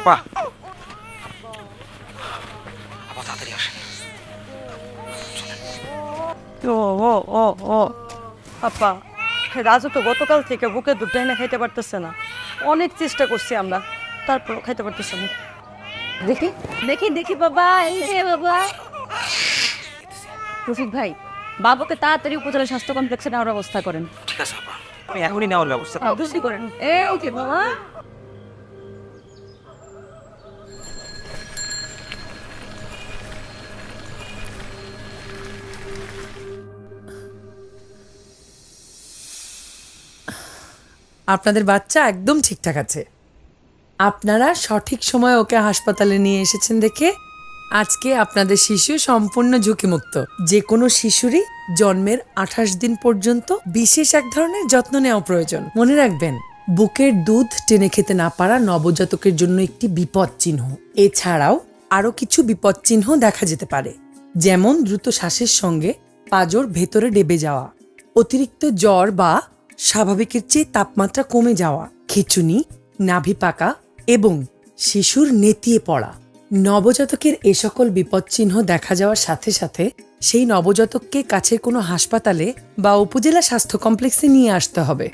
আপা। আপা তাড়াতাড়ি আসেন। ও ও ও ও। আপা রাজু তো গতকাল থেকে বুকে দুধ না খাইতে পারতেছে না। অনেক চেষ্টা করছি আমরা তারপর খাইতে পারতেছে না। দেখি। দেখি দেখি বাবা এই বাবা। রফিক ভাই বাবুকে তাড়াতাড়ি উপজেলা স্বাস্থ্য কমপ্লেক্সে নেওয়ার ব্যবস্থা করেন। ঠিক আছে আপা। আমি এখনই নেওয়ার ব্যবস্থা করেন। এ ওকে বাবা। আপনাদের বাচ্চা একদম ঠিকঠাক আছে। আপনারা সঠিক সময় ওকে হাসপাতালে নিয়ে এসেছেন দেখে আজকে আপনাদের শিশু সম্পূর্ণ ঝুঁকিমুক্ত। যে কোনো শিশুরই জন্মের আঠাশ দিন পর্যন্ত বিশেষ এক ধরনের যত্ন নেওয়া প্রয়োজন। মনে রাখবেন, বুকের দুধ টেনে খেতে না পারা নবজাতকের জন্য একটি বিপদ চিহ্ন এছাড়াও আরও কিছু বিপদ চিহ্ন দেখা যেতে পারে, যেমন দ্রুত শ্বাসের সঙ্গে পাজর ভেতরে ডেবে যাওয়া, অতিরিক্ত জ্বর বা স্বাভাবিকের চেয়ে তাপমাত্রা কমে যাওয়া, খিচুনি, নাভি পাকা এবং শিশুর নেতিয়ে পড়া। নবজাতকের এ সকল বিপদচিহ্ন দেখা যাওয়ার সাথে সাথে সেই নবজাতককে কাছের কোনো হাসপাতালে বা উপজেলা স্বাস্থ্য কমপ্লেক্সে নিয়ে আসতে হবে।